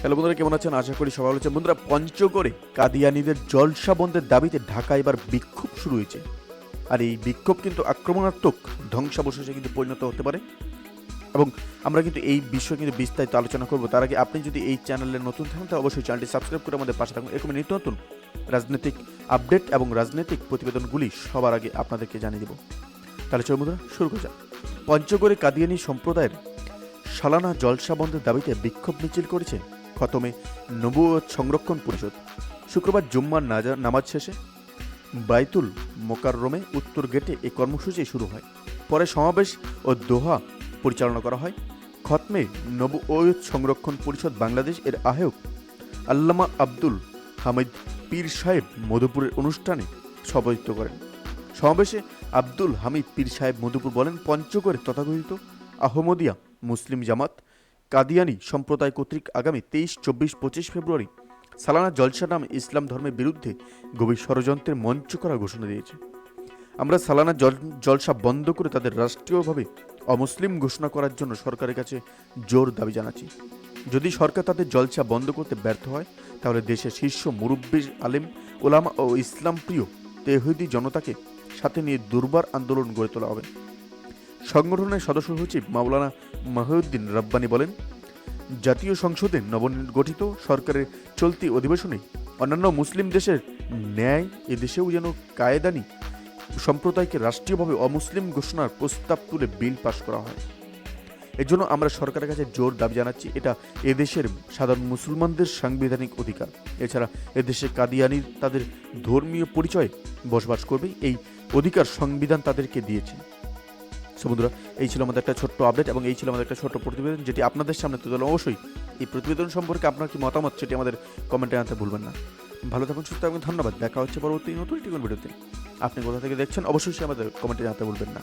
Hello বন্ধুরা, কেমন আছেন? আশা করি সবাই ভালো আছেন। বন্ধুরা, পঞ্চগড়ে কাদিয়ানিদের জলসা বন্ধের দাবিতে ঢাকা এবার বিক্ষোভ শুরু হয়েছে। আর এই বিক্ষোভ কিন্তু আক্রমণাত্মক ধ্বংসাবশেষে কিন্তু পরিণত হতে পারে। এবং আমরা কিন্তু এই বিষয়ে কিন্তু বিস্তারিত আলোচনা করব। তার আগে আপনি যদি এই চ্যানেলে নতুন থাকেন, তাহলে অবশ্যই চ্যানেলটি সাবস্ক্রাইব করে আমাদের পাশে থাকুন। এরকম নিত্য নতুন রাজনৈতিক আপডেট এবং রাজনৈতিক প্রতিবেদনগুলি সবার আগে আপনাদেরকে জানিয়ে দেব। তাহলে চল বন্ধুরা, শুরু করা যাক। পঞ্চগড়ে কাদিয়ানি সম্প্রদায়ের সালানা জলসা বন্ধের দাবিতে বিক্ষোভ মিছিল করেছে খতমে নবুয়ত সংরক্ষণ পরিষদ। শুক্রবার জুম্মার নামাজ শেষে বাইতুল মোকাররমে উত্তর গেটে এই কর্মসূচি শুরু হয়। পরে সমাবেশ ও দোহা পরিচালনা করা হয়। খতমে নবুয়ত সংরক্ষণ পরিষদ বাংলাদেশ এর আহ্বায়ক আল্লামা আব্দুল হামিদ পীর সাহেব মধুপুরের অনুষ্ঠানে সভাপতিত্ব করেন। সমাবেশে আব্দুল হামিদ পীর সাহেব মধুপুর বলেন, পঞ্চগড়ে তথাকথিত আহমদিয়া মুসলিম জামাত কাদিয়ানি সম্প্রদায় কর্তৃক আগামী তেইশ, চব্বিশ, পঁচিশ ফেব্রুয়ারি সালানা জলসা নামে ইসলাম ধর্মের বিরুদ্ধে গভীর ষড়যন্ত্রের মঞ্চ করার ঘোষণা দিয়েছে। আমরা সালানা জল, জলসা বন্ধ করে তাদের রাষ্ট্রীয়ভাবে অমুসলিম ঘোষণা করার জন্য সরকারের কাছে জোর দাবি জানাচ্ছি। যদি সরকার তাদের জলসা বন্ধ করতে ব্যর্থ হয়, তাহলে দেশের শীর্ষ মুরব্বী আলেম, ওলামা ও ইসলাম প্রিয় তেহদি জনতাকে সাথে নিয়ে দুর্বার আন্দোলন গড়ে তোলা হবে। সংগঠনের সদস্য সচিব মাওলানা মাহিউদ্দিন রব্বানি বলেন, জাতীয় সংসদে নবগঠিত সরকারের চলতি অধিবেশনে অন্যান্য মুসলিম দেশের ন্যায় এদেশেও যেন কায়েদানি সম্প্রদায়কে রাষ্ট্রীয়ভাবে অমুসলিম ঘোষণার প্রস্তাব তুলে বিল পাশ করা হয়। এজন্য আমরা সরকারের কাছে জোর দাবি জানাচ্ছি, এটা এদেশের সাধারণ মুসলমানদের সাংবিধানিক অধিকার। এছাড়া এদেশে কাদিয়ানির তাদের ধর্মীয় পরিচয় বসবাস করবে, এই অধিকার সংবিধান তাদেরকে দিয়েছে। সো বন্ধুরা, এই ছিল আমাদের একটা ছোট্ট আপডেট এবং এই ছিল আমাদের একটা ছোট্ট প্রতিবেদন যেটি আপনাদের সামনে তুলে। অবশ্যই এই প্রতিবেদন সম্পর্কে আপনার কি মতামত সেটি আমাদের কমেন্টে আনতে ভুলবেন না। ভালো থাকুন, সুস্থ থাকুন, ধন্যবাদ। দেখা হচ্ছে পরবর্তী নতুন একটি ভিডিওতে আপনি কোথা থেকে দেখছেন, অবশ্যই আমাদের কমেন্টে জানাতে ভুলবেন না।